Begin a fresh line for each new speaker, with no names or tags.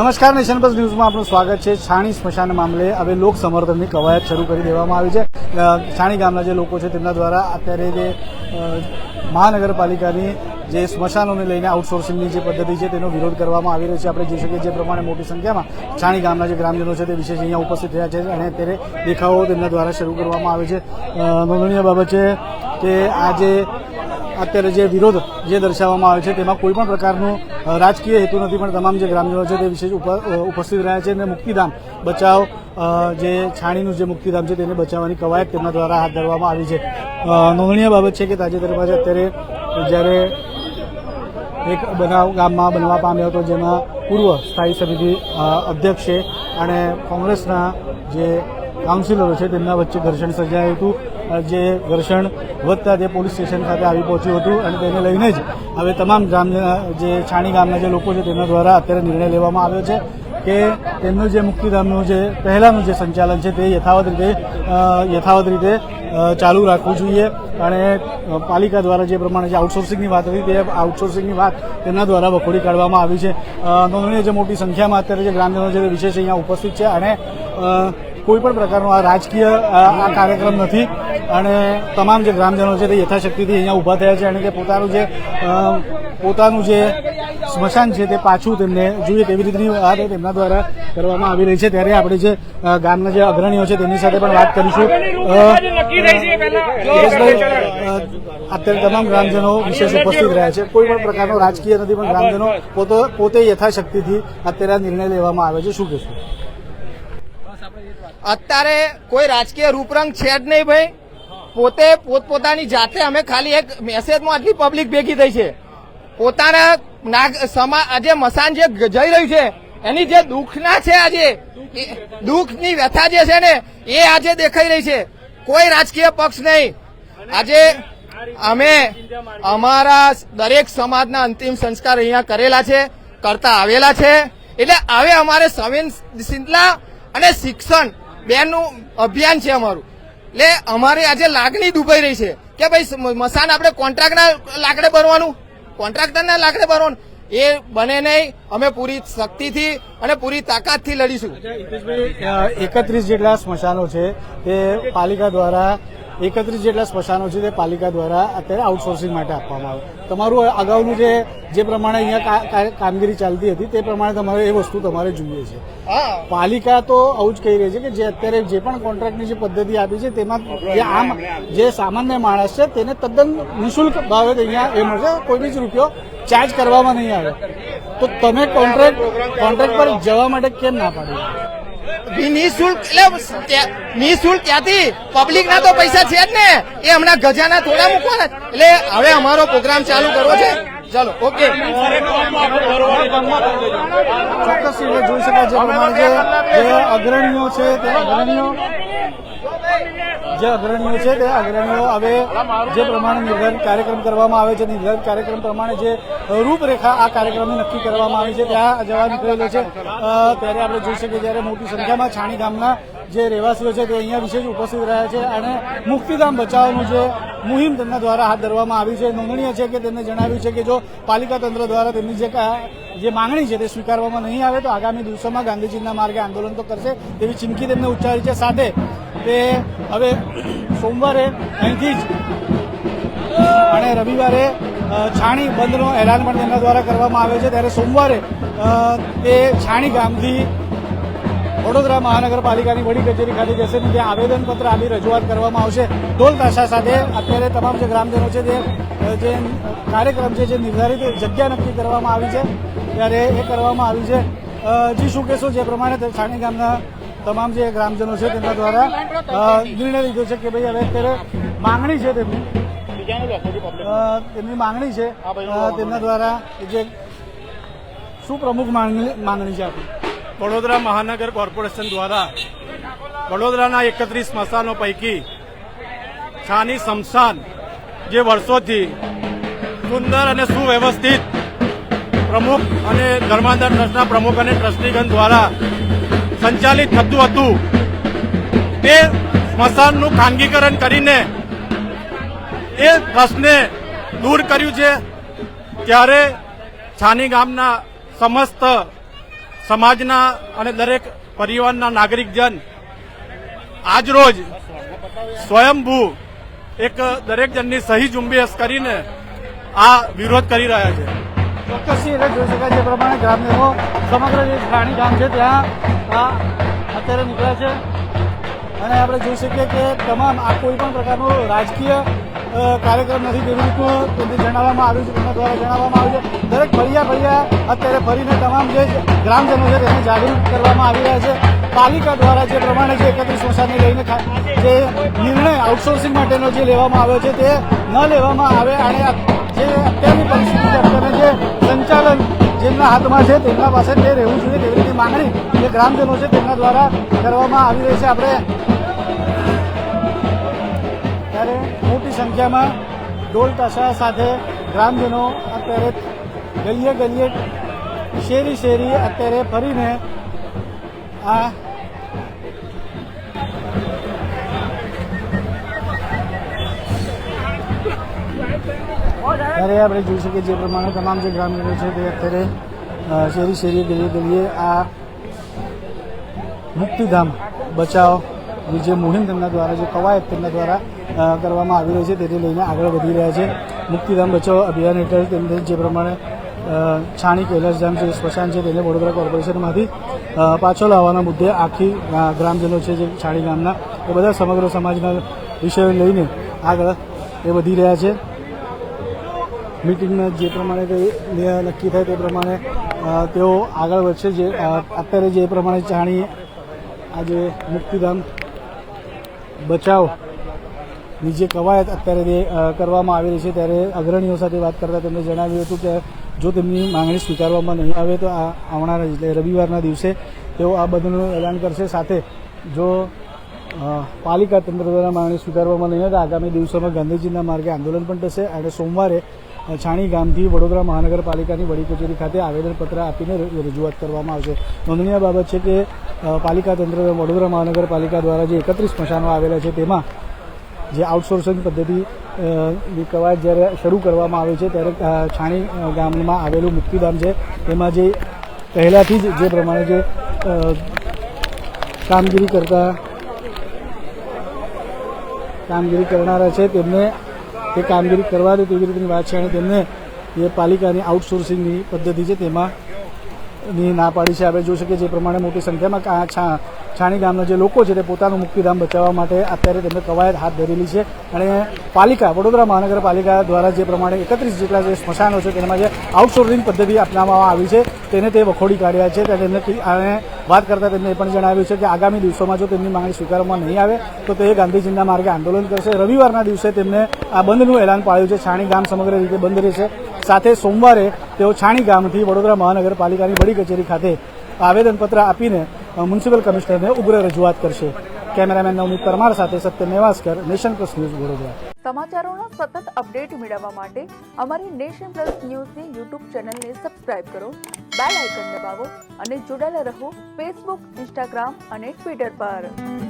નમસ્કાર, nation plus ન્યૂઝમાં આપનું સ્વાગત છે. છાણી સ્મશાન મામલે હવે લોક સમર્થનની કવાયત શરૂ કરી દેવામાં આવી છે. છાણી ગામના જે લોકો છે તેમના દ્વારા અત્યારે જે મહાનગરપાલિકાની જે સ્મશાનોને લઈને આઉટસોર્સિંગની જે પદ્ધતિ છે તેનો વિરોધ કરવામાં આવી રહ્યો છે. આપણે જોઈ શકીએ જે પ્રમાણે મોટી સંખ્યામાં છાણી ગામના જે ગ્રામજનો છે તે વિશેષ અહીંયા ઉપસ્થિત થયા છે અને અત્યારે દેખાવો તેમના દ્વારા શરૂ કરવામાં આવે છે. નોંધનીય બાબત છે કે આ જે અત્યારે જે વિરોધ જે દર્શાવવામાં આવે છે, તેમાં કોઈ પણ પ્રકારનું રાજકીય હેતુ નથી, પણ તમામ જે ગ્રામજનો છે તે વિશેષ ઉપ- ઉપસ્થિત રહ્યા છે અને મુક્તિધામ બચાવ જે છાણીનું જે મુક્તિધામ છે તેને બચાવવાની કવાયત તેમના દ્વારા હાથ ધરવામાં આવી છે. નોંધનીય બાબત છે કે તાજેતરમાં જ અત્યારે જ્યારે એક બનાવ ગામમાં બનવા પામ્યો હતો, જેમાં પૂર્વ સ્થાયી સમિતિ અધ્યક્ષે અને કોંગ્રેસના જે કાઉન્સિલરો છે તેમના વચ્ચે ઘર્ષણ સર્જાયું હતું. જે ઘર્ષણ વધતા તે પોલીસ સ્ટેશન ખાતે આવી પહોંચ્યું હતું અને તેને લઈને જ હવે તમામ ગામ જે છાણી ગામના જે લોકો છે તેમના દ્વારા અત્યારે નિર્ણય લેવામાં આવ્યો છે કે તેમનું જે મુક્તિધામનું જે પહેલાંનું જે સંચાલન છે તે યથાવત રીતે યથાવત રીતે ચાલુ રાખવું જોઈએ. અને પાલિકા દ્વારા જે પ્રમાણે જે આઉટસોર્સિંગની વાત હતી તે આઉટસોર્સિંગની વાત તેમના દ્વારા વખોડી કાઢવામાં આવી છે. નોંધણીય જે મોટી સંખ્યામાં અત્યારે જે ગ્રામજનો છે વિશેષ અહીંયા ઉપસ્થિત છે અને કોઈ પણ પ્રકારનો આ રાજકીય આ કાર્યક્રમ નથી. અને તમામ જે ગ્રામજનો છે તે યથાશક્તિથી અહીંયા ઊભા થયા છે અને તે પોતાનું જે પોતાનું જે સ્મશાન છે તે પાછું તેમને જોઈએ તેવી રીતની વાત તેમના દ્વારા કરવામાં આવી રહી છે. ત્યારે આપણે જે ગામના જે અગ્રણીઓ છે તેમની સાથે પણ વાત કરીશું. અત્યારે તમામ ગ્રામજનો વિશેષ ઉપસ્થિત રહ્યા છે. કોઈ પણ પ્રકારનો રાજકીય નથી, પણ ગ્રામજનો પોતે પોતે યથાશક્તિથી અત્યારે આ નિર્ણય લેવામાં આવે છે. શું કહેશું?
અત્યારે કોઈ રાજકીય રૂપરંગ છે જ નહીં ભાઈ. પોતે પોતપોતાની જાતે અમે ખાલી એક મેસેજમાં આટલી પબ્લિક ભેગી થઈ છે. પોતાના સમા આજે મસાન જે જઈ રહ્યું છે, એની જે દુઃખના છે આજે દુઃખની વ્યથા જે છે ને, એ આજે દેખાઈ રહી છે. કોઈ રાજકીય પક્ષ નહીં. આજે અમે અમારા દરેક સમાજના અંતિમ સંસ્કાર અહીંયા કરેલા છે, કરતા આવેલા છે. એટલે હવે અમારે સંવેદનશીલતા અને શિક્ષણ બેનું અભિયાન છે અમારું. એટલે અમારી આજે લાગણી દુભાઈ રહી છે કે ભાઈ મસાન આપણે કોન્ટ્રાક્ટના લાકડે ભરવાનું? કોન્ટ્રાક્ટરના લાકડે ભરવાનું? એ બને નહીં, અમે પૂરી શક્તિથી અને પૂરી તાકાતથી લડીશું.
એકત્રીસ જેટલા સ્મશાનો છે તે પાલિકા દ્વારા એકત્રીસ જેટલા સ્મશાનો છે તે પાલિકા દ્વારા અત્યારે આઉટસોર્સિંગ માટે આપવામાં આવે. તમારું અગાઉનું જે જે પ્રમાણે અહીંયા કામગીરી ચાલતી હતી તે પ્રમાણે તમારે એ વસ્તુ તમારે જોઈએ છે. પાલિકા તો આવું જ કહી રહી છે કે જે અત્યારે જે પણ કોન્ટ્રાક્ટની જે પદ્ધતિ આપી છે તેમાં જે આમ જે સામાન્ય માણસ છે તેને તદ્દન નિઃશુલ્ક ભાવે અહીંયા એ મળશે કોઈ બી જ રૂપિયો ચાર્જ કરવામાં નહીં આવે. તો તમે કોન્ટ્રાક્ટ કોન્ટ્રાક્ટ પર જવા માટે કેમ ના પાડી?
નિઃશુલ્ક, એટલે નિઃશુલ્ક ક્યાંથી પબ્લિક ના તો પૈસા છે જ ને. એ હમણાં ગજાના થોડા મૂકવાના. એટલે હવે અમારો પ્રોગ્રામ ચાલુ કરવો છે. ચાલો ઓકે
ચોક્કસ જોઈ શકાય છે. પ્રમાણે જે અગ્રણીઓ છે, તે અગ્રણીઓ. જે અગ્રણીઓ છે તે અગ્રણીઓ હવે જે પ્રમાણે નિર્ધારિત કાર્યક્રમ કરવામાં આવે છે, નિર્ધારિત કાર્યક્રમ પ્રમાણે જે રૂપરેખા આ કાર્યક્રમની નક્કી કરવામાં આવી છે, ત્યાં જવા નીકળેલો છે. ત્યારે આપણે જોઈ શકીએ જ્યારે મોટી સંખ્યામાં છાણી ગામના જે રહેવાસીઓ છે તે અહીંયા વિશેષ ઉપસ્થિત રહ્યા છે અને મુક્તિધામ બચાવનું જે મુહિમ તેમના દ્વારા હાથ ધરવામાં આવી છે. નોંધનીય છે કે તેમને જણાવ્યું છે કે જો પાલિકા તંત્ર દ્વારા તેમની જે જે માંગણી છે તે સ્વીકારવામાં નહીં આવે તો આગામી દિવસોમાં ગાંધીજીના માર્ગે આંદોલન તો કરશે તેવી ચીમકી તેમને ઉચ્ચારી છે. સાથે તે હવે સોમવારે અહીંથી જ અને રવિવારે છાણી બંધનો એલાન પણ તેમના દ્વારા કરવામાં આવે છે. ત્યારે સોમવારે તે છાણી ગામથી વડોદરા મહાનગરપાલિકાની વડી કચેરી ખાતે જશે ને ત્યાં આવેદનપત્ર આપી રજૂઆત કરવામાં આવશે. ઢોલ તાશા સાથે અત્યારે તમામ જે ગ્રામજનો છે તે જે કાર્યક્રમ છે જે નિર્ધારિત જગ્યા નક્કી કરવામાં આવી છે, ત્યારે એ કરવામાં આવી છે. જી શું કહેશો? જે પ્રમાણે છાણી ગામના તમામ જે ગ્રામજનો છે તેમના દ્વારા નિર્ણય લીધો છે કે ભાઈ હવે અત્યારે માંગણી છે તેમની. તેમની માંગણી છે તેમના દ્વારા જે શું પ્રમુખ માંગણી છે આપણી.
વડોદરા મહાનગર કોર્પોરેશન દ્વારા વડોદરાના એકત્રીસ સ્મશાનો પૈકી છાની સ્મશાન જે વર્ષોથી સુંદર અને સુવ્યવસ્થિત પ્રમુખ અને ધર્માંધર ટ્રસ્ટના પ્રમુખ અને ટ્રસ્ટીગણ દ્વારા સંચાલિત થતું હતું. તે સ્મશાનનું ખાનગીકરણ કરીને એ ટ્રસ્ટને દૂર કર્યું છે. ત્યારે છાની ગામના સમસ્ત સમાજના અને દરેક પરિવારના નાગરિકજન આજરોજ સ્વયંભૂ એક દરેક જણની સહી ઝુંબેશ કરીને આ વિરોધ કરી રહ્યા છે.
ચોક્કસથી એટલે જોઈ શકાય જે પ્રમાણે ગ્રામજનો સમગ્ર જે રાણી ગામ છે ત્યાં અત્યારે નીકળ્યા છે. અને આપણે જોઈ શકીએ કે તમામ આ કોઈ પણ પ્રકારનો રાજકીય કાર્યક્રમ નથી જેવી રીતનું જણાવવામાં આવ્યું છે, તેમના દ્વારા જણાવવામાં આવ્યું છે. દરેક ફળિયા ફળિયા અત્યારે ફરીને તમામ જે ગ્રામજનો છે તેને જાગૃત કરવામાં આવી રહ્યા છે. પાલિકા દ્વારા જે પ્રમાણે જે એકત્રીસ સ્મશાનને લઈને જે નિર્ણય આઉટસોર્સિંગ માટેનો જે લેવામાં આવ્યો છે તે ન લેવામાં આવે અને જે અત્યારની પરિસ્થિતિ અત્યારના અત્યારે જે સંચાલન જેમના હાથમાં છે, તેમના પાસે જે રહેવું જોઈએ તેવી રીતે માંગણી જે ગ્રામજનો છે તેમના દ્વારા કરવામાં આવી રહી છે. આપણે ત્યારે મોટી સંખ્યામાં ઢોલ તાશા સાથે ગ્રામજનો અત્યારે ગલીએ ગલીએ શેરી શેરી અત્યારે ફરીને આ ત્યારે આપણે જોઈ શકીએ જે પ્રમાણે તમામ જે ગ્રામીણો છે તે અત્યારે શેરી શેરી ગલીએ ગલીએ આ મુક્તિધામ બચાવની જે મુહિમ તેમના દ્વારા, જે કવાયત તેમના દ્વારા કરવામાં આવી રહી છે તેથી લઈને આગળ વધી રહ્યા છે. મુક્તિધામ બચાવ અભિયાન હેઠળ તેમને જે પ્રમાણે છાણી કૈલાસધામ જે સ્મશાન છે તેને વડોદરા કોર્પોરેશનમાંથી પાછો લાવવાના મુદ્દે આખી ગ્રામજનો છે જે છાણી ગામના, એ બધા સમગ્ર સમાજના વિષયો લઈને આગળ એ વધી રહ્યા છે. મિટિંગમાં જે પ્રમાણે કંઈ નક્કી થાય તે પ્રમાણે તેઓ આગળ વધશે જે અત્યારે જે પ્રમાણે જાણીએ આજે મુક્તિધામ બચાવની જે કવાયત અત્યારે તે કરવામાં આવી રહી છે, ત્યારે અગ્રણીઓ સાથે વાત કરતા તેમણે જણાવ્યું હતું કે જો તેમની માંગણી સ્વીકારવામાં નહીં આવે તો આ આવનારા, એટલે રવિવારના દિવસે તેઓ આ બધાનું એલાન કરશે. સાથે જો પાલિકા તંત્ર દ્વારા માંગણી સ્વીકારવામાં નહીં આવે આગામી દિવસોમાં ગાંધીજીના માર્ગે આંદોલન પણ થશે. અને સોમવારે છાણી ગામથી વડોદરા મહાનગરપાલિકાની વડી કચેરી ખાતે આવેદનપત્ર આપીને રજૂઆત કરવામાં આવશે. નોંધનીય બાબત છે કે પાલિકા તંત્ર વડોદરા મહાનગરપાલિકા દ્વારા જે એકત્રીસ સ્મશાનો આવેલા છે તેમાં જે આઉટસોર્સિંગ પદ્ધતિ કવાયત જ્યારે શરૂ કરવામાં આવે છે ત્યારે છાણી ગામમાં આવેલું મુક્તિધામ છે. તેમાં જે પહેલાંથી જ જે પ્રમાણે જે કામગીરી કરતા, કામગીરી કરનારા છે તેમને તે કામગીરી કરવા દે તેવી રીતની વાત છે અને તેમને એ પાલિકાની આઉટસોર્સિંગની પદ્ધતિ છે તેમાં ની ના પાડી છે. આપણે જોઈ શકીએ જે પ્રમાણે મોટી સંખ્યામાં છા- છાણી ગામના જે લોકો છે તે પોતાનું મુક્તિધામ બચાવવા માટે અત્યારે તેમને કવાયત હાથ ધરેલી છે. અને પાલિકા, વડોદરા મહાનગરપાલિકા દ્વારા જે પ્રમાણે એકત્રીસ જેટલા જે સ્મશાનો છે તેમાં જે આઉટસોર્સિંગ પદ્ધતિ અપનાવવામાં આવી છે, તેને તે વખોડી કાઢ્યા છે. ત્યારે તેમને વાત કરતા તેમને એ પણ જણાવ્યું છે કે આગામી દિવસોમાં જો તેમની માંગણી સ્વીકારવામાં નહીં આવે, તો તે ગાંધીજીના માર્ગે આંદોલન કરશે. રવિવારના દિવસે તેમને આ બંધનું એલાન પાડ્યું છે. છાણી ગામ સમગ્ર રીતે બંધ રહેશે. સાથે સોમવારે તેઓ છાણી ગામથી વડોદરા મહાનગરપાલિકાની વડી કચેરી ખાતે આવેદનપત્ર આપીને મ્યુનિસિપલ કમિશનરને ઉગ્ર રજૂઆત કરશે. કેમેરામેન નવનીત પરમાર સાથે Satya Nevaskar Nation Plus news Vadodara.
સમાચારોનો સતત અપડેટ મેળવવા માટે અમારી નેશન પ્લસ ન્યૂઝની યુટ્યુબ ચેનલને સબસ્ક્રાઇબ કરો, બેલ આઇકન દબાવો અને જોડાયેલા રહો ફેસબુક, ઇન્સ્ટાગ્રામ અને ટ્વિટર પર.